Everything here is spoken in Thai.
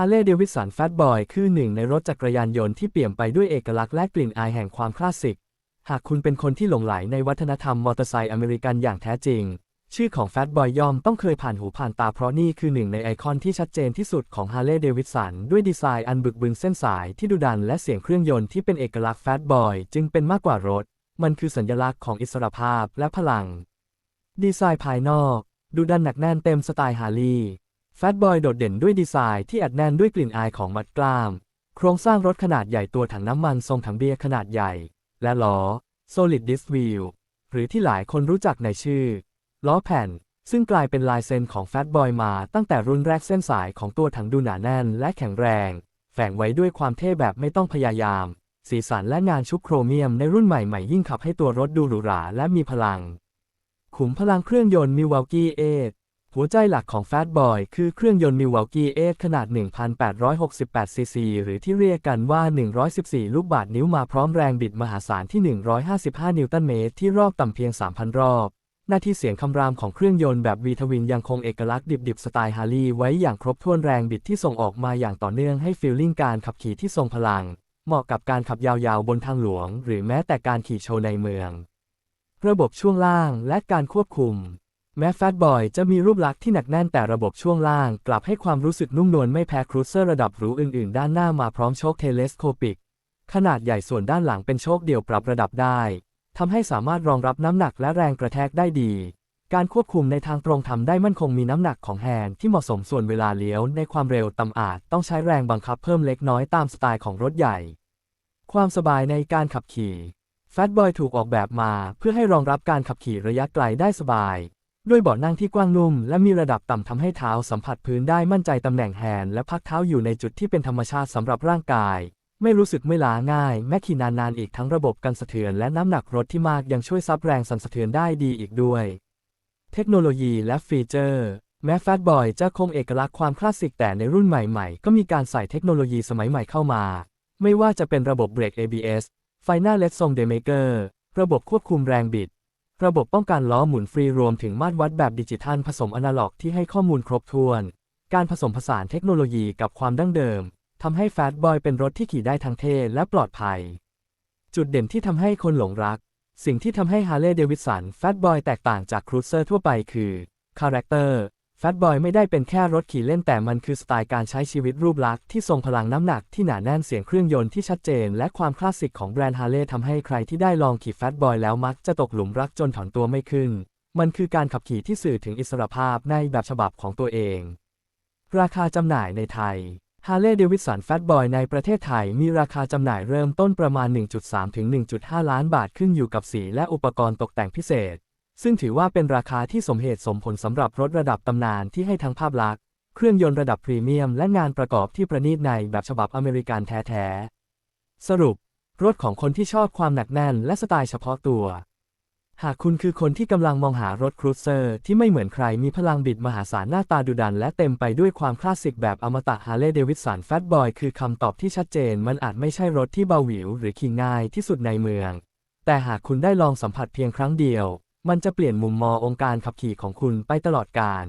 ฮาร์เลย์เดวิสันแฟตบอยคือหนึ่งในรถจักรยานยนต์ที่เปี่ยมไปด้วยเอกลักษณ์และกลิ่นอายแห่งความคลาสสิก หากคุณเป็นคนที่หลงไหลในวัฒนธรรมมอเตอร์ไซค์อเมริกันอย่างแท้จริง ชื่อของแฟตบอยย่อมต้องเคยผ่านหูผ่านตาเพราะนี่คือหนึ่งในไอคอนที่ชัดเจนที่สุดของฮาร์เลย์เดวิสันด้วยดีไซน์อันบึกบึนเส้นสายที่ดุดันและเสียงเครื่องยนต์ที่เป็นเอกลักษณ์แฟตบอยจึงเป็นมากกว่ารถ มันคือสัญลักษณ์ของอิสรภาพและพลัง ดีไซน์ภายนอก ดูดันหนักแน่นเต็มสไตล์ฮาร์ลีย์ แฟตบอยโดดเด่นด้วยดีไซน์ที่อัดแน่นด้วยกลิ่นอายของมัดกล้าม โครงสร้างรถขนาดใหญ่ตัวถังน้ำมันทรงถังเบียร์ขนาดใหญ่ และล้อ Solid Disc Wheel หรือที่หลายคนรู้จักในชื่อ ล้อแผ่น ซึ่งกลายเป็นลายเซ็นของแฟตบอยมาตั้งแต่รุ่นแรกเส้นสายของตัวถังดูหนาแน่นและแข็งแรง แฝงไว้ด้วยความเท่แบบไม่ต้องพยายาม สีสันและงานชุบโครเมียมในรุ่นใหม่ๆยิ่งขับให้ตัวรถดูหรูหราและมีพลัง ขุมพลังเครื่องยนต์ Milwaukee 8 หัวใจหลักของ Fat Boy คือเครื่องยนต์ Milwaukee 8ขนาด 1,868 ซีซี หรือที่เรียกกันว่า 114 ลูกบาศก์นิ้วมาพร้อมแรงบิดมหาศาลที่ 155 นิวตันเมตร ที่รอบต่ำเพียง 3,000 รอบ หน้าที่เสียงคำรามของเครื่องยนต์แบบ V ทวินยังคงเอกลักษณ์ดิบๆ สไตล์ฮาร์ลีย์ไว้อย่างครบถ้วนแรงบิดที่ส่งออกมาอย่างต่อเนื่องให้ฟีลลิ่งการขับขี่ที่ทรงพลัง เหมาะกับการขับยาวๆ บนทางหลวง หรือแม้แต่การขี่โชว์ในเมือง ระบบช่วงล่างและการควบคุม แม้แฟตบอยจะมีรูปลักษณ์ที่หนักแน่นแต่ระบบช่วงล่าง กลับให้ความรู้สึกนุ่มนวลไม่แพ้ครูเซอร์ระดับหรูอื่น ๆ ด้านหน้ามาพร้อมโชคเทเลสโคปิก ขนาดใหญ่ส่วนด้านหลังเป็นโชคเดี่ยวปรับระดับได้ทำให้สามารถรองรับน้ำหนักและแรงกระแทกได้ดี การควบคุมในทางตรงทำได้มั่นคงมีน้ำหนักของแฮนด์ที่เหมาะสมส่วนเวลาเลี้ยวในความเร็วต่ำอาจต้องใช้แรงบังคับเพิ่มเล็กน้อยตามสไตล์ของรถใหญ่ ความสบายในการขับขี่แฟตบอยถูกออกแบบมาเพื่อให้รองรับการขับขี่ระยะไกลได้สบาย ด้วยเบาะนั่งที่กว้างนุ่มและมีระดับต่ำทำให้เท้าสัมผัสพื้นได้มั่นใจตำแหน่งแฮนด์และพักเท้าอยู่ในจุดที่เป็นธรรมชาติสำหรับร่างกาย ไม่รู้สึกไม่ล้าง่าย แม้ขี่นานๆอีกทั้งระบบกันสะเทือนและน้ำหนักรถที่มากยังช่วยซับแรงสั่นสะเทือนได้ดีอีกด้วย เทคโนโลยีและฟีเจอร์ แม้แฟตบอยจะคงเอกลักษณ์ความคลาสสิกแต่ในรุ่นใหม่ๆ ก็มีการใส่เทคโนโลยีสมัยใหม่เข้ามา ไม่ว่าจะเป็นระบบเบรก ABS ไฟหน้าเลดทรงเดเมเกอร์ระบบควบคุมแรงบิด ระบบป้องกันล้อหมุนฟรีรวมถึงมาตรวัดแบบดิจิทัลผสมอนาล็อกที่ให้ข้อมูลครบถ้วน การผสมผสานเทคโนโลยีกับความดั้งเดิมทำให้แฟตบอยเป็นรถที่ขี่ได้ทั้งเท่และปลอดภัย จุดเด่นที่ทำให้คนหลงรัก สิ่งที่ทำให้ฮาร์เลย์เดวิสันแฟตบอยแตกต่างจากครูเซอร์ทั่วไปคือคาแรคเตอร์ แฟตบอยไม่ได้เป็นแค่รถขี่เล่นแต่มันคือสไตล์การใช้ชีวิตรูปลักษณ์ที่ทรงพลังน้ำหนักที่หนาแน่นเสียงเครื่องยนต์ที่ชัดเจน และความคลาสสิกของแบรนด์ฮาร์เลย์ทำให้ใครที่ได้ลองขี่แฟตบอยแล้วมักจะตกหลุมรักจนถอนตัวไม่ขึ้น มันคือการขับขี่ที่สื่อถึงอิสรภาพในแบบฉบับของตัวเอง ราคาจำหน่ายในไทยฮาร์เลย์เดวิสันแฟตบอยในประเทศไทยมีราคาจำหน่ายเริ่มต้นประมาณ 1.3 ถึง 1.5 ล้านบาทขึ้นอยู่กับสีและอุปกรณ์ตกแต่งพิเศษ ซึ่งถือว่าเป็นราคาที่สมเหตุสมผลสำหรับรถระดับตำนานที่ให้ทั้งภาพลักษณ์ เครื่องยนต์ระดับพรีเมียม และงานประกอบที่ประณีตในแบบฉบับอเมริกันแท้ๆ สรุป รถของคนที่ชอบความหนักแน่นและสไตล์เฉพาะตัว หากคุณคือคนที่กำลังมองหารถครูเซอร์ที่ไม่เหมือนใครมีพลังบิดมหาศาลหน้าตาดุดัน และเต็มไปด้วยความคลาสสิกแบบอมตะฮาร์เลย์เดวิสันแฟตบอยคือคำตอบที่ชัดเจน มันอาจไม่ใช่รถที่เบาหวิว หรือขี่ง่ายที่สุดในเมือง แต่หากคุณได้ลองสัมผัสเพียงครั้งเดียว มันจะเปลี่ยนมุมมององค์การขับขี่ของคุณไปตลอดกาล